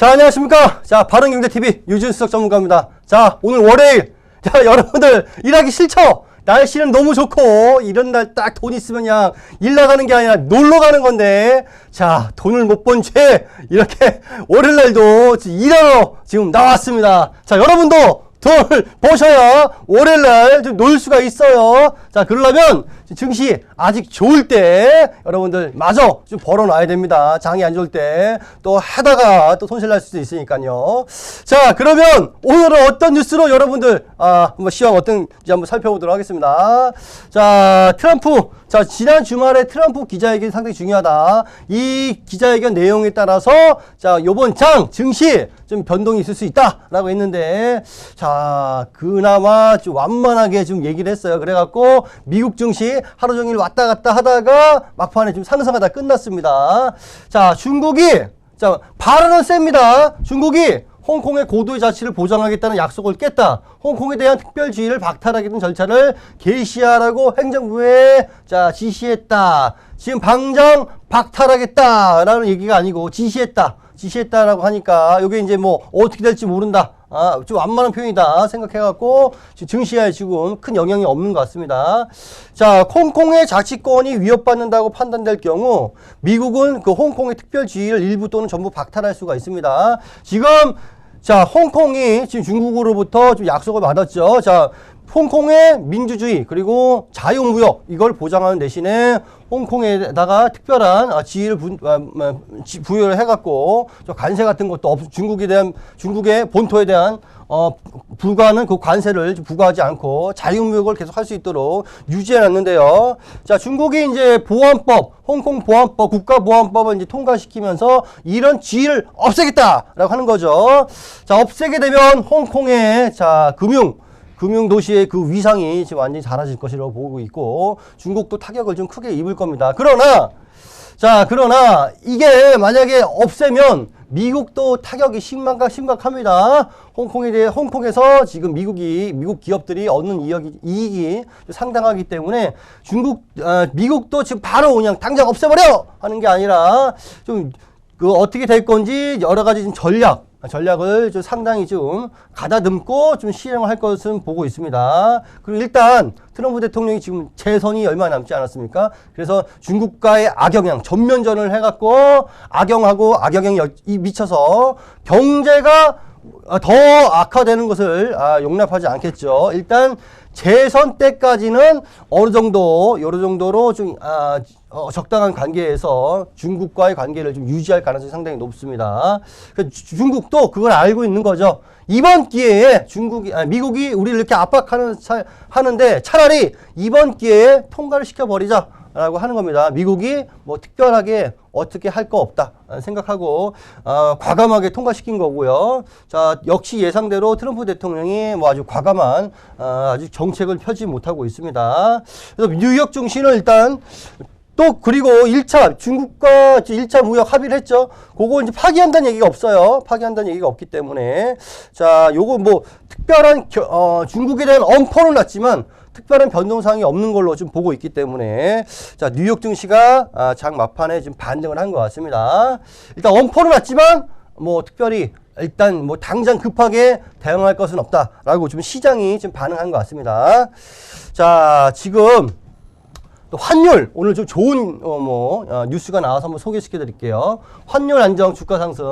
자, 안녕하십니까. 자, 바른경제TV 유준수석 전문가입니다. 자, 오늘 월요일. 자, 여러분들, 일하기 싫죠? 날씨는 너무 좋고, 이런 날 딱 돈 있으면 그냥 일 나가는 게 아니라 놀러 가는 건데, 자, 돈을 못 번 죄, 이렇게 월요일 날도 일하러 지금 나왔습니다. 자, 여러분도 돈을 버셔야 월요일날 좀 놀 수가 있어요. 자, 그러려면 증시 아직 좋을 때 여러분들 마저 좀 벌어놔야 됩니다. 장이 안 좋을 때 또 하다가 또 손실 날 수도 있으니까요. 자, 그러면 오늘은 어떤 뉴스로 여러분들 아, 한번 시황 어떤지 한번 살펴보도록 하겠습니다. 자, 트럼프 자, 지난 주말에 트럼프 기자회견이 상당히 중요하다. 이 기자회견 내용에 따라서 자, 요번 장 증시 좀 변동이 있을 수 있다라고 했는데 자, 그나마 좀 완만하게 좀 얘기를 했어요. 그래 갖고 미국 증시 하루 종일 왔다 갔다 하다가 막판에 좀 상승하다 끝났습니다. 자, 중국이 자, 발언은 셉니다. 중국이 홍콩의 고도의 자치를 보장하겠다는 약속을 깼다. 홍콩에 대한 특별주의를 박탈하겠다는 절차를 개시하라고 행정부에 자 지시했다. 지금 당장 박탈하겠다라는 얘기가 아니고 지시했다. 지시했다라고 하니까 이게 이제 뭐 어떻게 될지 모른다. 아, 좀 완만한 표현이다 생각해갖고 증시에 지금 큰 영향이 없는 것 같습니다. 자, 홍콩의 자치권이 위협받는다고 판단될 경우 미국은 그 홍콩의 특별주의를 일부 또는 전부 박탈할 수가 있습니다. 지금 자, 홍콩이 지금 중국으로부터 좀 약속을 받았죠. 자, 홍콩의 민주주의 그리고 자유무역 이걸 보장하는 대신에 홍콩에다가 특별한 아, 지위를 부, 아, 뭐, 지- 부여를 해갖고 저 관세 같은 것도 없, 중국에 대한 중국의 본토에 대한 어, 부과하는 그 관세를 좀 부과하지 않고 자유무역을 계속 할 수 있도록 유지해놨는데요. 자, 중국이 이제 보안법, 홍콩 보안법, 국가보안법을 이제 통과시키면서 이런 지위를 없애겠다라고 하는 거죠. 자, 없애게 되면 홍콩의 자 금융 금융 도시의 그 위상이 지금 완전히 사라질 것이라고 보고 있고 중국도 타격을 좀 크게 입을 겁니다. 그러나 자 그러나 이게 만약에 없애면 미국도 타격이 심각하, 심각합니다. 홍콩에 대해 홍콩에서 지금 미국이 미국 기업들이 얻는 이익이, 이익이 상당하기 때문에 중국 어, 미국도 지금 바로 그냥 당장 없애버려 하는 게 아니라 좀 그 어떻게 될 건지 여러 가지 좀 전략 전략을 좀 상당히 좀 가다듬고 좀 실행할 것은 보고 있습니다. 그리고 일단 트럼프 대통령이 지금 재선이 얼마 남지 않았습니까? 그래서 중국과의 악영향 전면전을 해갖고 악영하고 악영향이 미쳐서 경제가 아, 더 악화되는 것을 아, 용납하지 않겠죠. 일단 재선 때까지는 어느 정도 여러 정도로 좀 아, 어, 적당한 관계에서 중국과의 관계를 좀 유지할 가능성이 상당히 높습니다. 그 주- 중국도 그걸 알고 있는 거죠. 이번 기회에 중국이 아, 미국이 우리를 이렇게 압박하는 차, 하는데 차라리 이번 기회에 통과를 시켜 버리자. 라고 하는 겁니다. 미국이 뭐 특별하게 어떻게 할 거 없다 생각하고 어, 과감하게 통과시킨 거고요. 자 역시 예상대로 트럼프 대통령이 뭐 아주 과감한 어, 아주 정책을 펴지 못하고 있습니다. 그래서 뉴욕 증시는 일단 또 그리고 1차 중국과 1차 무역 합의를 했죠. 그거 이제 파기한다는 얘기가 없어요. 파기한다는 얘기가 없기 때문에 자 요거 뭐 특별한 겨- 어, 중국에 대한 엄포는 났지만 특별한 변동사항이 없는 걸로 좀 보고 있기 때문에 자 뉴욕 증시가 아, 장 막판에 좀 반등을 한 것 같습니다. 일단 엄포는 났지만 뭐 특별히 일단 뭐 당장 급하게 대응할 것은 없다라고 좀 시장이 좀 반응한 것 같습니다. 자 지금 또 환율 오늘 좀 좋은 어, 뭐 어, 뉴스가 나와서 한번 소개시켜 드릴게요. 환율 안정 주가 상승.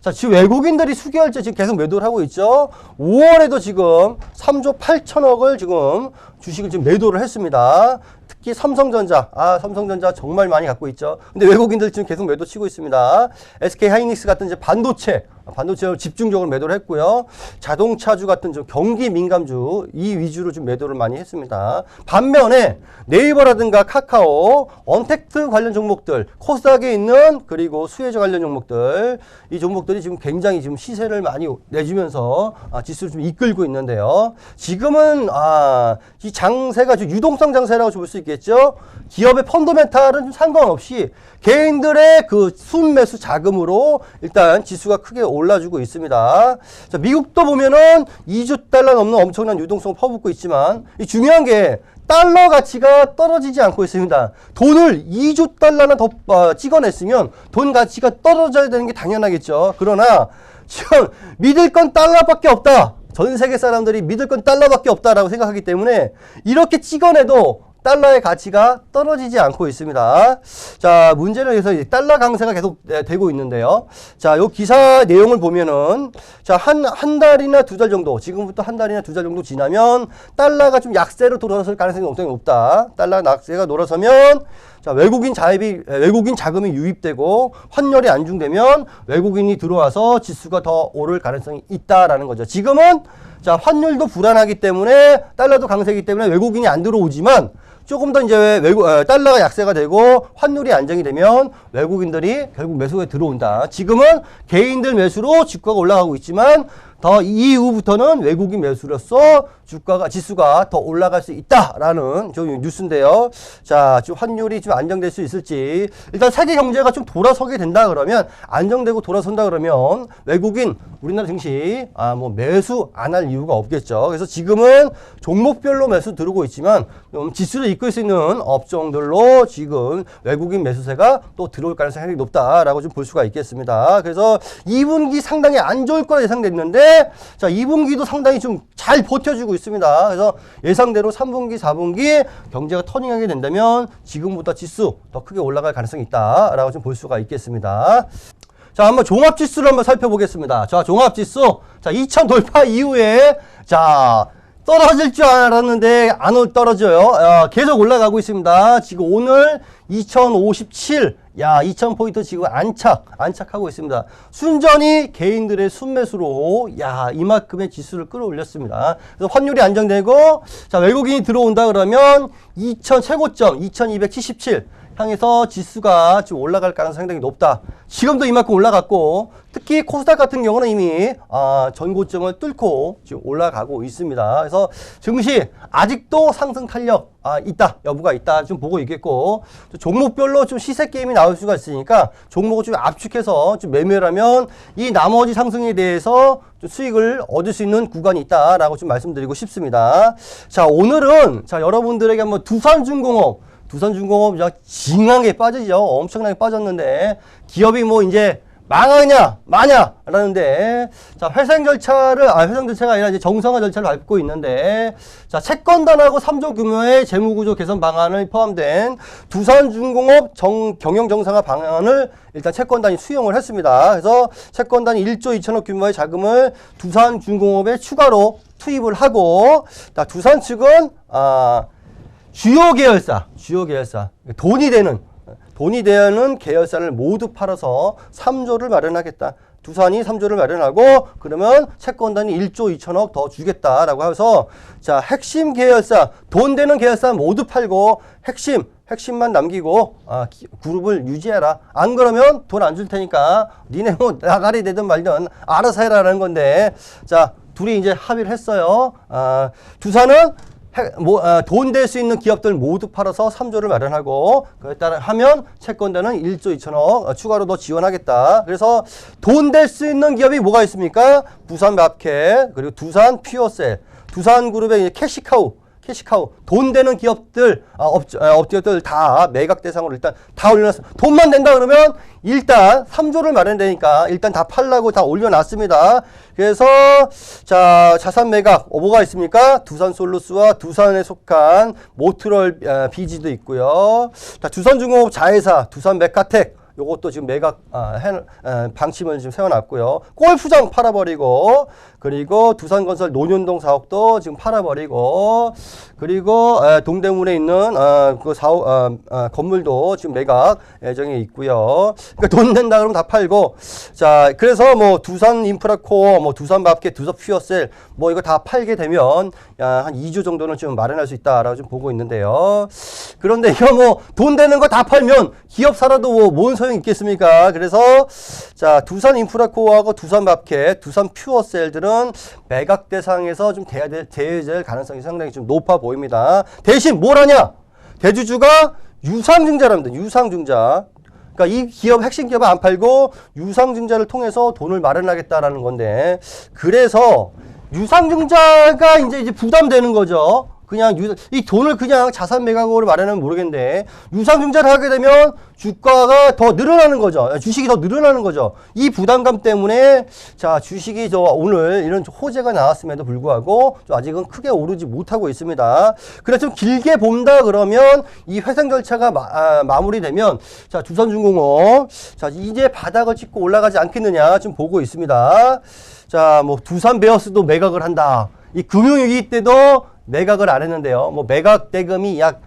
자, 지금 외국인들이 수개월째 지금 계속 매도를 하고 있죠. 5월에도 지금 3조 8천억을 지금 주식을 지금 매도를 했습니다. 특히 삼성전자, 아 삼성전자 정말 많이 갖고 있죠. 근데 외국인들 지금 계속 매도 치고 있습니다. SK 하이닉스 같은 이제 반도체, 반도체를 집중적으로 매도를 했고요. 자동차주 같은 좀 경기 민감주 이 위주로 좀 매도를 많이 했습니다. 반면에 네이버라든가 카카오, 언택트 관련 종목들, 코스닥에 있는 그리고 수혜주 관련 종목들 이 종목들이 지금 굉장히 지금 시세를 많이 내주면서 아, 지수를 좀 이끌고 있는데요. 지금은 아, 이 장세가 좀 유동성 장세라고 볼 수 있겠죠. 기업의 펀더멘탈은 좀 상관없이 개인들의 그 순매수 자금으로 일단 지수가 크게 올 올라주고 있습니다. 자, 미국도 보면은 2조 달러 넘는 엄청난 유동성을 퍼붓고 있지만 이 중요한 게 달러 가치가 떨어지지 않고 있습니다. 돈을 2조 달러나 더 어, 찍어냈으면 돈 가치가 떨어져야 되는 게 당연하겠죠. 그러나 지금 믿을 건 달러밖에 없다. 전 세계 사람들이 믿을 건 달러밖에 없다라고 생각하기 때문에 이렇게 찍어내도 달러의 가치가 떨어지지 않고 있습니다. 자, 문제는 여기서 이 달러 강세가 계속 네, 되고 있는데요. 자, 요 기사 내용을 보면은 자, 한, 한 달이나 두 달 정도, 지금부터 한 달이나 두 달 정도 지나면 달러가 좀 약세로 돌아설 가능성이 굉장히 높다. 달러 약세가 돌아서면 자, 외국인 자입이, 에, 외국인 자금이 유입되고 환율이 안중되면 외국인이 들어와서 지수가 더 오를 가능성이 있다라는 거죠. 지금은 자, 환율도 불안하기 때문에 달러도 강세이기 때문에 외국인이 안 들어오지만 조금 더 이제 외국 어, 달러가 약세가 되고 환율이 안정이 되면 외국인들이 결국 매수에 들어온다. 지금은 개인들 매수로 주가가 올라가고 있지만 더 이후부터는 외국인 매수로서 주가가 지수가 더 올라갈 수 있다라는 좀 뉴스인데요. 자, 지금 환율이 좀 안정될 수 있을지 일단 세계 경제가 좀 돌아서게 된다 그러면 안정되고 돌아선다 그러면 외국인 우리나라 증시 아 뭐 매수 안 할 이유가 없겠죠. 그래서 지금은 종목별로 매수 들어오고 있지만 좀 지수를 이끌 수 있는 업종들로 지금 외국인 매수세가 또 들어올 가능성이 높다라고 좀 볼 수가 있겠습니다. 그래서 2분기 상당히 안 좋을 거라 예상됐는데 자 2분기도 상당히 좀 잘 버텨주고 있습니다. 그래서 예상대로 3분기, 4분기 경제가 터닝하게 된다면 지금보다 지수 더 크게 올라갈 가능성이 있다라고 좀 볼 수가 있겠습니다. 자, 한번 종합지수를 한번 살펴보겠습니다. 자, 종합지수. 자, 2000 돌파 이후에, 자, 떨어질 줄 알았는데 안 올- 떨어져요. 어, 계속 올라가고 있습니다. 지금 오늘 2057, 야, 2000포인트 지금 안착, 안착하고 있습니다. 순전히 개인들의 순매수로, 야, 이만큼의 지수를 끌어올렸습니다. 그래서 환율이 안정되고, 자, 외국인이 들어온다 그러면 2000 최고점, 2277, 향해서 지수가 좀 올라갈 가능성이 상당히 높다. 지금도 이만큼 올라갔고 특히 코스닥 같은 경우는 이미 아, 전고점을 뚫고 지금 올라가고 있습니다. 그래서 증시 아직도 상승 탄력 아, 있다 여부가 있다 좀 보고 있겠고 또 종목별로 좀 시세 게임이 나올 수가 있으니까 종목을 좀 압축해서 좀 매매를 하면 이 나머지 상승에 대해서 좀 수익을 얻을 수 있는 구간이 있다라고 좀 말씀드리고 싶습니다. 자 오늘은 자 여러분들에게 한번 두산중공업 두산중공업 그냥 징하게 빠지죠. 엄청나게 빠졌는데 기업이 뭐 이제 망하냐 마냐 라는데 자 회생 절차를 아 회생 절차가 아니라 이제 정상화 절차를 밟고 있는데 자 채권단하고 3조 규모의 재무구조 개선 방안을 포함된 두산중공업 정, 경영 정상화 방안을 일단 채권단이 수용을 했습니다. 그래서 채권단이 1조 2천억 규모의 자금을 두산중공업에 추가로 투입을 하고 자 두산 측은 아 주요 계열사, 주요 계열사, 돈이 되는, 돈이 되는 계열사를 모두 팔아서 3조를 마련하겠다. 두산이 3조를 마련하고 그러면 채권단이 1조 2천억 더 주겠다라고 해서 자 핵심 계열사 돈 되는 계열사 모두 팔고 핵심 핵심만 남기고 아, 기- 그룹을 유지해라. 안 그러면 돈 안 줄 테니까 니네 뭐 나가리 되든 말든 알아서 해라라는 건데. 자 둘이 이제 합의를 했어요. 아, 두산은 뭐, 돈될 수 있는 기업들 모두 팔아서 3조를 마련하고, 그에 따라 하면 채권자는 1조 2천억 어, 추가로 더 지원하겠다. 그래서 돈 될 수 있는 기업이 뭐가 있습니까? 부산 마켓, 그리고 두산 퓨어셀, 두산 그룹의 캐시카우, 캐시카우, 돈 되는 기업들, 아, 업, 아, 업체들 다 매각 대상으로 일단 다 올려놨어. 돈만 된다 그러면 일단 3조를 마련되니까 일단 다 팔라고 다 올려놨습니다. 그래서 자 자산 매각 어, 뭐가 있습니까? 두산 솔루스와 두산에 속한 모트럴 아, 비지도 있고요. 자 두산중공업 자회사, 두산 메카텍 요것도 지금 매각 아, 해, 에, 방침을 지금 세워놨고요. 골프장 팔아버리고 그리고 두산건설 논현동 사옥도 지금 팔아버리고 그리고 에, 동대문에 있는 어, 그 사옥 어, 어, 건물도 지금 매각 예정에 있고요. 그러니까 돈 낸다 그러면 다 팔고 자 그래서 뭐 두산 인프라코어, 뭐 두산 마켓, 두산 퓨어셀 뭐 이거 다 팔게 되면 야, 한 2조 정도는 좀 마련할 수 있다라고 좀 보고 있는데요. 그런데 이거 뭐 돈 되는 거 다 팔면 기업 살아도 뭐 뭔 소용 있겠습니까? 그래서 자 두산 인프라코어하고 두산 마켓, 두산 퓨어셀들은 매각 대상에서 좀 대야 제외될 가능성이 상당히 좀 높아 보입니다. 대신 뭘 하냐? 대주주가 유상증자랍니다. 유상증자. 그러니까 이 기업 핵심 기업을 안 팔고 유상증자를 통해서 돈을 마련하겠다라는 건데 그래서 유상증자가 이제 이제 부담되는 거죠. 그냥 유, 이 돈을 그냥 자산 매각으로 마련하면 모르겠는데 유상증자를 하게 되면 주가가 더 늘어나는 거죠. 주식이 더 늘어나는 거죠. 이 부담감 때문에 자 주식이 저 오늘 이런 호재가 나왔음에도 불구하고 좀 아직은 크게 오르지 못하고 있습니다. 그래서 좀 길게 본다 그러면 이 회생 절차가 마, 아, 마무리되면 자 두산중공업 자 이제 바닥을 찍고 올라가지 않겠느냐 좀 보고 있습니다. 자 뭐 두산 베어스도 매각을 한다. 이 금융위기 때도 매각을 안 했는데요. 뭐 매각 대금이 약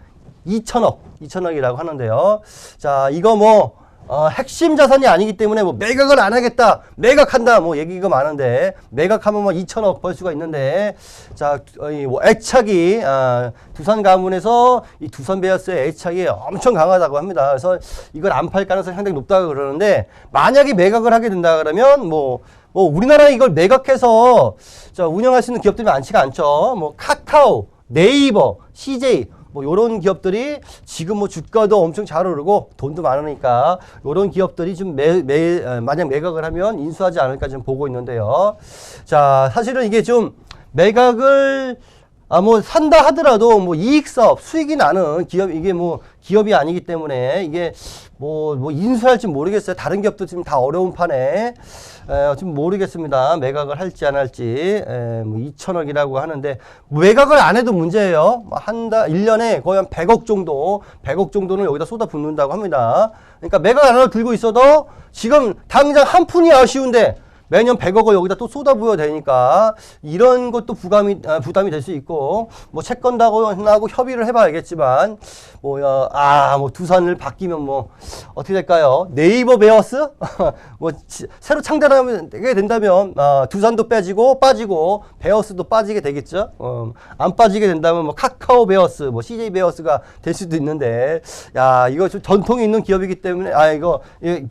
2천억, 2천억이라고 하는데요. 자, 이거 뭐 어, 핵심 자산이 아니기 때문에 뭐 매각을 안 하겠다, 매각한다, 뭐 얘기가 많은데 매각하면 뭐 2천억 벌 수가 있는데 자, 어, 이뭐 애착이 아, 두산 가문에서 이 두산 베어스의 애착이 엄청 강하다고 합니다. 그래서 이걸 안 팔 가능성이 상당히 높다고 그러는데 만약에 매각을 하게 된다 그러면 뭐뭐 우리나라에 이걸 매각해서 자, 운영할 수 있는 기업들이 많지가 않죠. 뭐 카카오, 네이버, CJ 뭐 요런 기업들이 지금 뭐 주가도 엄청 잘 오르고 돈도 많으니까 요런 기업들이 좀 매, 매, 어, 만약 매각을 하면 인수하지 않을까 좀 보고 있는데요. 자, 사실은 이게 좀 매각을 아, 뭐, 산다 하더라도, 뭐, 이익 사업, 수익이 나는 기업, 이게 뭐, 기업이 아니기 때문에, 이게 뭐, 뭐, 인수할지 모르겠어요. 다른 기업도 지금 다 어려운 판에, 에, 지금 모르겠습니다. 매각을 할지 안 할지, 에, 뭐, 2천억이라고 하는데, 매각을 안 해도 문제예요. 뭐한 달, 1년에 거의 한 100억 정도, 100억 정도는 여기다 쏟아 붓는다고 합니다. 그러니까 매각 안 하고 들고 있어도, 지금 당장 한 푼이 아쉬운데, 매년 100억을 여기다 또 쏟아부어야 되니까 이런 것도 부감이 아, 부담이 될 수 있고 뭐 채권다고 하고 협의를 해봐야겠지만 뭐아뭐 두산을 바뀌면 뭐 어떻게 될까요? 네이버 베어스 뭐 지, 새로 창단하게 된다면 아, 두산도 빼지고 빠지고 베어스도 빠지게 되겠죠. 어, 안 빠지게 된다면 뭐 카카오 베어스 뭐 CJ 베어스가 될 수도 있는데 야 이거 좀 전통이 있는 기업이기 때문에 아 이거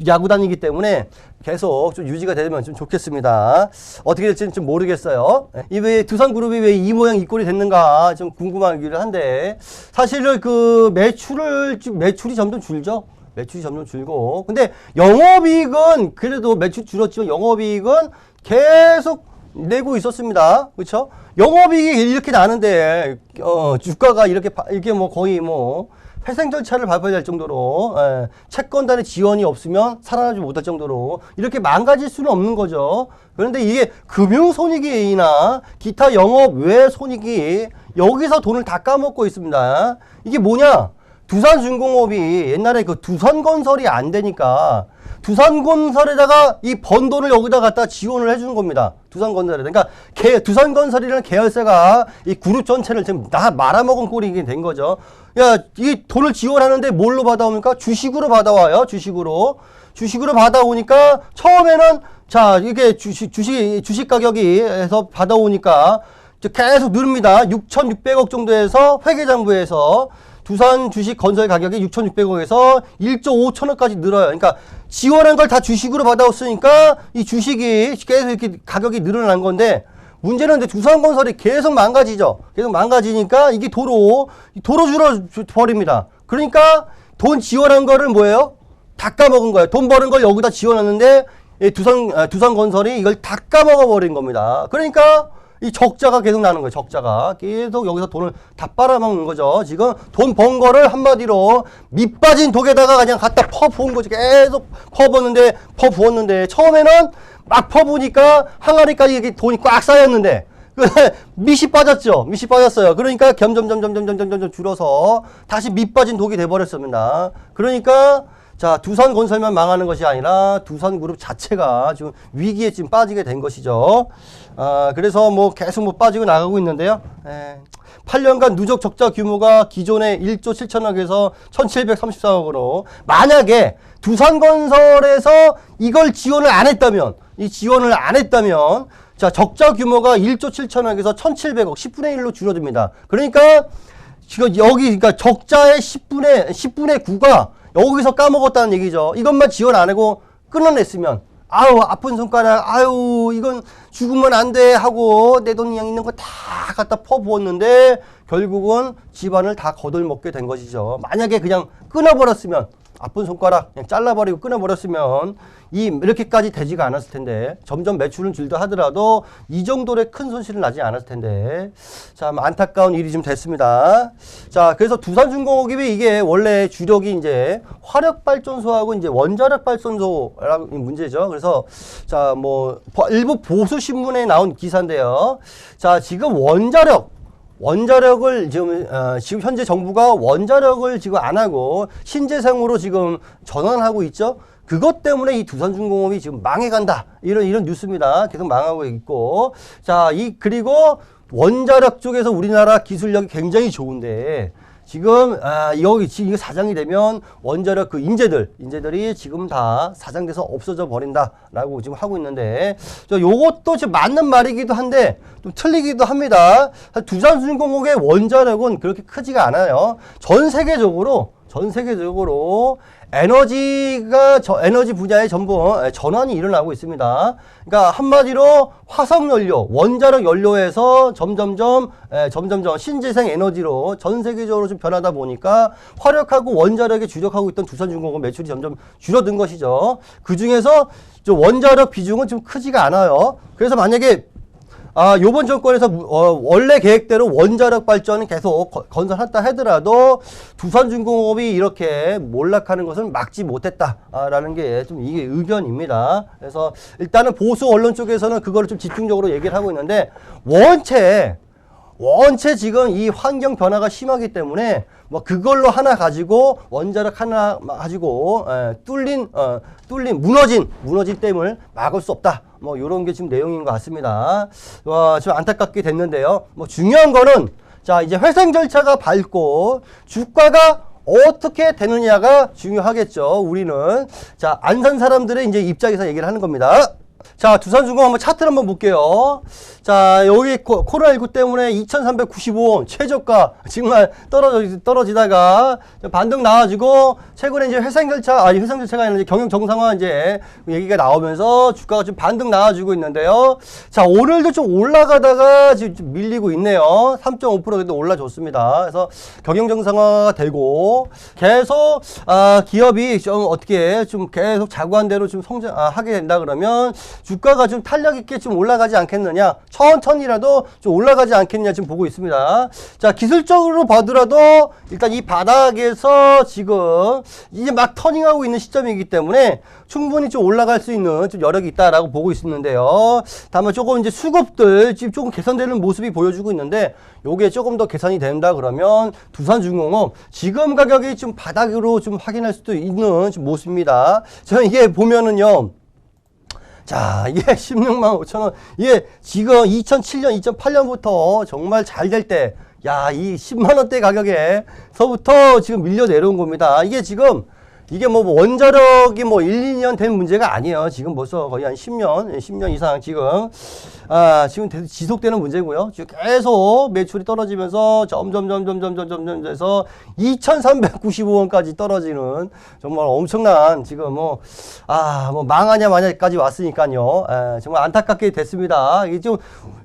야구단이기 때문에 계속 좀 유지가 되면 좀 좋겠 습니다. 어떻게 될지는 좀 모르겠어요. 이 왜 두산 그룹이 왜 이 모양 이 꼴이 됐는가 좀 궁금하기를 한데 사실은 그 매출을 좀- 매출이 점점 줄죠. 매출이 점점 줄고 근데 영업이익은 그래도 매출 줄었지만 영업이익은 계속 내고 있었습니다. 그렇죠? 영업이익이 이렇게 나는데 어, 주가가 이렇게 바- 이게 뭐 거의 뭐 회생 절차를 밟아야 될 정도로 예, 채권단의 지원이 없으면 살아나지 못할 정도로 이렇게 망가질 수는 없는 거죠. 그런데 이게 금융 손익이나 기타 영업 외 손익이 여기서 돈을 다 까먹고 있습니다. 이게 뭐냐? 두산중공업이 옛날에 그 두산건설이 안 되니까 두산건설에다가 이 번 돈을 여기다 갖다 지원을 해주는 겁니다. 두산건설에. 그러니까 개, 두산건설이라는 계열사가 이 그룹 전체를 지금 다 말아먹은 꼴이 된 거죠. 야, 이 돈을 지원하는데 뭘로 받아옵니까? 주식으로 받아와요. 주식으로. 주식으로 받아오니까 처음에는 자, 이게 주식, 주식, 주식 가격이 해서 받아오니까 계속 누릅니다. 6,600억 정도에서 회계장부에서 두산 주식 건설 가격이 6,600억에서 1조 5천억까지 늘어요. 그러니까 지원한 걸 다 주식으로 받아왔으니까 이 주식이 계속 이렇게 가격이 늘어난 건데 문제는 이제 두산건설이 계속 망가지죠. 계속 망가지니까 이게 도로 도로 줄어 버립니다. 그러니까 돈 지원한 거를 뭐예요? 다 까먹은 거예요. 돈 버는 걸 여기다 지원했는데 이 두산 아, 두산건설이 이걸 다 까먹어 버린 겁니다. 그러니까 이 적자가 계속 나는 거예요. 적자가 계속 여기서 돈을 다 빨아먹는 거죠. 지금 돈 번 거를 한마디로 밑 빠진 독에다가 그냥 갖다 퍼 부은 거죠. 계속 퍼 부었는데 퍼 부었는데 처음에는 막 퍼 부니까 항아리까지 이렇게 돈이 꽉 쌓였는데 그 밑이 빠졌죠. 밑이 빠졌어요. 그러니까 점점점점점점점점 줄어서 다시 밑 빠진 독이 돼 버렸습니다. 그러니까 자, 두산 건설만 망하는 것이 아니라 두산 그룹 자체가 지금 위기에 지금 빠지게 된 것이죠. 아, 그래서 뭐 계속 뭐 빠지고 나가고 있는데요. 에, 8년간 누적 적자 규모가 기존의 1조 7천억에서 1,734억으로 만약에 두산 건설에서 이걸 지원을 안 했다면 이 지원을 안 했다면 자 적자 규모가 1조 7천억에서 1,700억 10분의 1로 줄어듭니다. 그러니까 지금 여기 그러니까 적자의 10분의 10분의 9가 여기서 까먹었다는 얘기죠. 이것만 지원 안 하고 끊어냈으면 아유 아픈 손가락 아유 이건 죽으면 안 돼 하고 내 돈 그냥 있는 거 다 갖다 퍼부었는데 결국은 집안을 다 거들먹게 된 것이죠. 만약에 그냥 끊어버렸으면 아픈 손가락 그냥 잘라버리고 끊어버렸으면 이 이렇게까지 되지가 않았을 텐데 점점 매출은 줄다 하더라도 이 정도의 큰 손실은 나지 않았을 텐데 참 안타까운 일이 좀 됐습니다. 자 그래서 두산중공업이 이게 원래 주력이 이제 화력 발전소하고 이제 원자력 발전소라고 문제죠. 그래서 자 뭐 일부 보수 신문에 나온 기사인데요. 자 지금 원자력 원자력을 지금 어, 지금 현재 정부가 원자력을 지금 안 하고 신재생으로 지금 전환하고 있죠. 그것 때문에 이 두산중공업이 지금 망해간다 이런 이런 뉴스입니다. 계속 망하고 있고 자 이 그리고 원자력 쪽에서 우리나라 기술력이 굉장히 좋은데 지금 아 여기 지금 이거 사장이 되면 원자력 그 인재들 인재들이 지금 다 사장돼서 없어져 버린다라고 지금 하고 있는데 저 요것도 지금 맞는 말이기도 한데 좀 틀리기도 합니다. 두산중공업의 원자력은 그렇게 크지가 않아요. 전 세계적으로 전 세계적으로 에너지가 저 에너지 분야의 전부 전환이 일어나고 있습니다. 그러니까 한마디로 화석 연료, 원자력 연료에서 점점점 에, 점점점 신재생 에너지로 전 세계적으로 좀 변하다 보니까 화력하고 원자력에 주력하고 있던 두산중공업 매출이 점점 줄어든 것이죠. 그 중에서 원자력 비중은 좀 크지가 않아요. 그래서 만약에 아, 요번 정권에서 어, 원래 계획대로 원자력 발전은 계속 거, 건설한다 하더라도 두산중공업이 이렇게 몰락하는 것을 막지 못했다라는 게 좀 이게 의견입니다. 그래서 일단은 보수 언론 쪽에서는 그거를 좀 집중적으로 얘기를 하고 있는데 원체 원체 지금 이 환경 변화가 심하기 때문에 뭐 그걸로 하나 가지고 원자력 하나 가지고 에, 뚫린 어, 뚫린 무너진 무너진 댐을 막을 수 없다. 뭐 이런 게 지금 내용인 것 같습니다. 와, 좀 안타깝게 됐는데요. 뭐 중요한 거는 자 이제 회생 절차가 밟고 주가가 어떻게 되느냐가 중요하겠죠. 우리는 자 안 산 사람들의 이제 입장에서 얘기를 하는 겁니다. 자, 두산중공 한번 차트를 한번 볼게요. 자, 여기 코, 코로나19 때문에 2,395원 최저가 정말 떨어져, 떨어지다가 반등 나와지고 최근에 이제 회생 절차, 아니 회생 절차가 아니라 경영 정상화 이제 얘기가 나오면서 주가가 좀 반등 나와주고 있는데요. 자, 오늘도 좀 올라가다가 지금 좀 밀리고 있네요. 3.5% 정도 올라줬습니다. 그래서 경영 정상화가 되고 계속 아, 기업이 좀 어떻게 좀 계속 자구한 대로 좀 성장하게 된다 그러면 주가가 좀 탄력 있게 좀 올라가지 않겠느냐. 천천히라도 좀 올라가지 않겠냐 지금 보고 있습니다. 자, 기술적으로 봐더라도 일단 이 바닥에서 지금 이제 막 터닝하고 있는 시점이기 때문에 충분히 좀 올라갈 수 있는 좀 여력이 있다라고 보고 있는데요. 다만 조금 이제 수급들 지금 조금 개선되는 모습이 보여주고 있는데 요게 조금 더 개선이 된다 그러면 두산중공업 지금 가격이 좀 바닥으로 좀 확인할 수도 있는 모습입니다. 저는 이게 보면은요. 자, 이게 16만 5천 원. 이게 지금 2007년, 2008년부터 정말 잘 될 때, 야, 이 10만 원대 가격에서부터 지금 밀려 내려온 겁니다. 이게 지금 이게 뭐 원자력이 뭐 1, 2년 된 문제가 아니에요. 지금 벌써 거의 한 10년, 10년 이상 지금, 아, 지금 지속되는 문제고요. 지금 계속 매출이 떨어지면서 점점, 점점, 점점, 점점 해서 2,395원까지 떨어지는 정말 엄청난 지금 뭐, 아, 뭐 망하냐 마냐까지 왔으니까요. 에, 정말 안타깝게 됐습니다. 이게 좀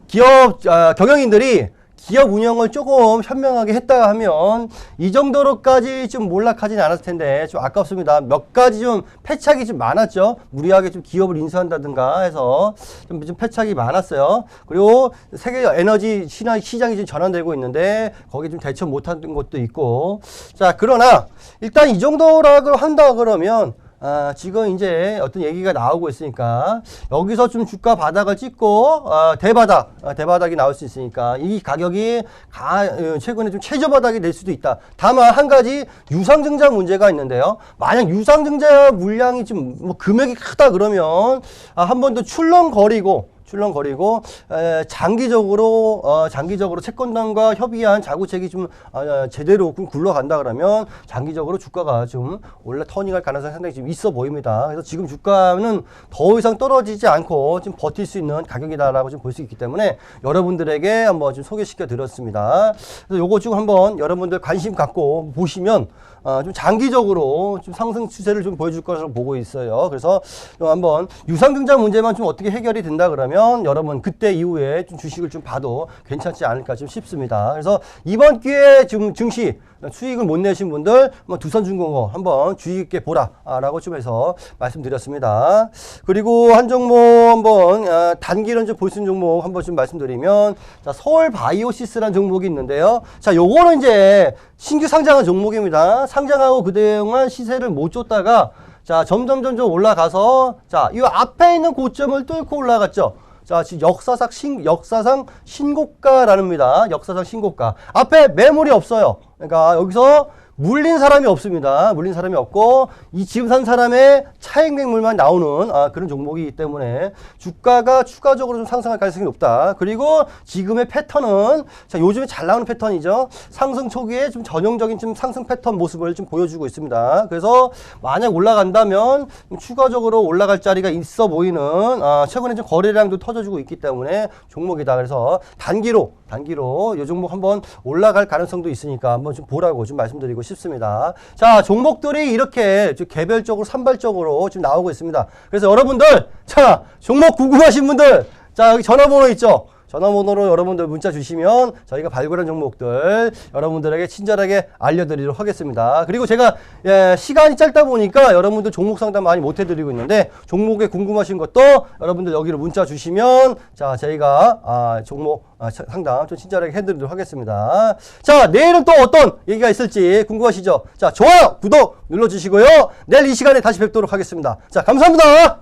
기업, 아, 경영인들이 기업 운영을 조금 현명하게 했다 하면 이 정도로까지 좀 몰락하지는 않았을 텐데 좀 아깝습니다. 몇 가지 좀 패착이 좀 많았죠. 무리하게 좀 기업을 인수한다든가 해서 좀, 좀 패착이 많았어요. 그리고 세계 에너지 시장이 좀 전환되고 있는데 거기 좀 대처 못한 것도 있고 자 그러나 일단 이 정도라고 한다 그러면 아, 지금 이제 어떤 얘기가 나오고 있으니까 여기서 좀 주가 바닥을 찍고 아, 대바닥, 아, 대바닥이 나올 수 있으니까 이 가격이 가, 어, 최근에 좀 최저 바닥이 될 수도 있다. 다만 한 가지 유상증자 문제가 있는데요. 만약 유상증자 물량이 좀 뭐 금액이 크다 그러면 아, 한 번 더 출렁거리고 출렁거리고 에, 장기적으로 어, 장기적으로 채권단과 협의한 자구책이 좀 어, 제대로 굴러간다 그러면 장기적으로 주가가 좀 원래 터닝할 가능성이 상당히 좀 있어 보입니다. 그래서 지금 주가는 더 이상 떨어지지 않고 좀 버틸 수 있는 가격이다라고 좀 볼 수 있기 때문에 여러분들에게 한번 좀 소개시켜 드렸습니다. 그래서 요거 좀 한번 여러분들 관심 갖고 보시면 어, 좀 장기적으로 좀 상승 추세를 좀 보여줄 것으로 보고 있어요. 그래서 한번 유상증자 문제만 좀 어떻게 해결이 된다 그러면 여러분 그때 이후에 좀 주식을 좀 봐도 괜찮지 않을까 좀 싶습니다. 그래서 이번 기회에 좀 증시 수익을 못 내신 분들 두산중공업 한번 주의 깊게 보라라고 좀 해서 말씀드렸습니다. 그리고 한 종목 한번 아, 단기론 좀 볼 수 있는 종목 한번 좀 말씀드리면 자, 서울 바이오시스라는 종목이 있는데요. 자, 요거는 이제 신규 상장한 종목입니다. 상장하고 그동안 시세를 못 줬다가 자, 점점 점점 올라가서 자, 이 앞에 있는 고점을 뚫고 올라갔죠. 자, 지금 역사상 신, 역사상 신고가라는니다. 역사상 신고가. 앞에 매물이 없어요. 그러니까 여기서 물린 사람이 없습니다. 물린 사람이 없고 이 지금 산 사람의 차익 매물만 나오는 아, 그런 종목이기 때문에 주가가 추가적으로 좀 상승할 가능성이 높다. 그리고 지금의 패턴은 자, 요즘에 잘 나오는 패턴이죠. 상승 초기에 좀 전형적인 좀 상승 패턴 모습을 좀 보여주고 있습니다. 그래서 만약 올라간다면 좀 추가적으로 올라갈 자리가 있어 보이는 아, 최근에 좀 거래량도 터져주고 있기 때문에 종목이다. 그래서 단기로 단기로 이 종목 한번 올라갈 가능성도 있으니까 한번 좀 보라고 좀 말씀드리고 싶습니다. 자, 종목들이 이렇게 좀 개별적으로 산발적으로 지금 나오고 있습니다. 그래서 여러분들, 자, 종목 궁금하신 분들, 자, 여기 전화번호 있죠? 전화번호로 여러분들 문자 주시면 저희가 발굴한 종목들 여러분들에게 친절하게 알려드리도록 하겠습니다. 그리고 제가 예, 시간이 짧다 보니까 여러분들 종목 상담 많이 못 해드리고 있는데 종목에 궁금하신 것도 여러분들 여기로 문자 주시면 자 저희가 아, 종목 아, 차- 상담 좀 친절하게 해드리도록 하겠습니다. 자 내일은 또 어떤 얘기가 있을지 궁금하시죠? 자 좋아요 구독 눌러주시고요. 내일 이 시간에 다시 뵙도록 하겠습니다. 자 감사합니다.